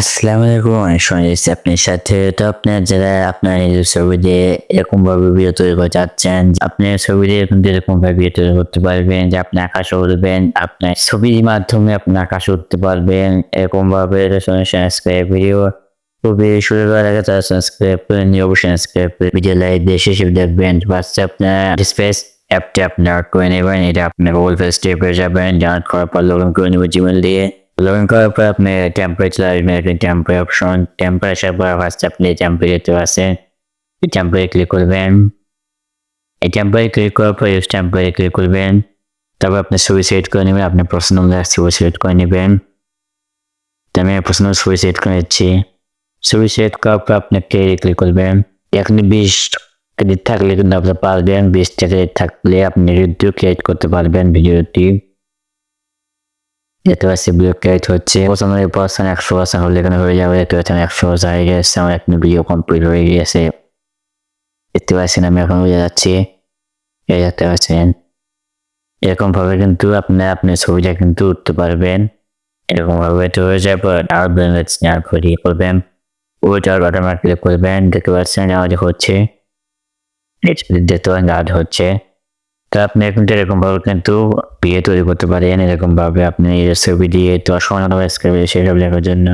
আসসালামু আলাইকুম সময় এসেছি আপনার সাথে। তো আপনার যারা আপনার নিজের ছবি দিয়ে এরকম ভাবে ভিডিও তৈরি করতে চাচ্ছেন আপনার ছবি দিয়ে এরকম ভাবে ভিডিও তৈরি করতে পারবেন, যে আপনি আকাশে উঠবেন আপনার ছবির মাধ্যমে আপনি আকাশে উঠতে পারবেন এরকম ভাবে ভিডিও খুবই শুরু করার আগে তারা সাবস্ক্রাইব করে নিয়ে অবশ্যই সাবস্ক্রাইব করে ভিডিও লাইক দিয়ে শেষে দেখবেন। বাচ্চা আপনার স্পেস অ্যাপটা আপনার করে নেবেন এটা আপনার গুগল পে স্টেপে যাবেন ডাউনলোড করার পর লগ ইন করে নেবেন জিমেল দিয়ে লগ ইন করার পর আপনি টেম্পারেচার আসবেন একটা টেম্পারে অপশন টেম্পারেচার পর ফার্স্ট আপনি টেম্পারেচার আছে টেম্পারে ক্লিক করবেন এই টেম্পারে ক্লিক করার পর ইউজ টেম্পারে ক্লিক করবেন তারপর আপনি ছবি সেট করে নেবেন আপনার পছন্দ অনুযায়ী ছবি সেট করে নেবেন আমি পছন্দ ছবি সেট করে নিচ্ছি ছবি সেট করার পর আপনি ক্লিক করবেন এখানে বিশ ক্রেডিট থাকলে কিন্তু আপনি পারবেন, বিশ ক্রেডিট থাকলে আপনি রিভিউ ক্রিয়েট করতে পারবেন ভিডিওটি। দেখতে পাচ্ছি ভিডিও ক্রিয়েট হচ্ছে। পঁচানব্বই পার্সেন্ট একশো পার্সেন্ট হলে এখানে হয়ে যাবে। দেখতে পাচ্ছেন একশো হয়ে গেছে, আমার এখন ভিডিও কমপ্লিট হয়ে গিয়েছে দেখতে পাচ্ছেন আমি এখন বুঝে যাচ্ছি। এই দেখতে পাচ্ছেন। এরকম ভাবে কিন্তু আপনি আপনি ছবিটা কিন্তু উঠতে পারবেন। এরকম ভাবে এটা হয়ে যাবে আর ব্লেন্ডার স্ন্যাপ করিয়ে করবেন? ওইটার বাটন ক্লিক করবেন। দেখতে পাচ্ছেন, আমাদের হচ্ছে দেখতে গার্ড হচ্ছে। তো আপনি এখন এরকম ভাবে কিন্তু বিয়ে তৈরি করতে পারেন এরকম ভাবে আপনি ছবি দিয়ে তো অসমানভাবে সেসব লেখার জন্য।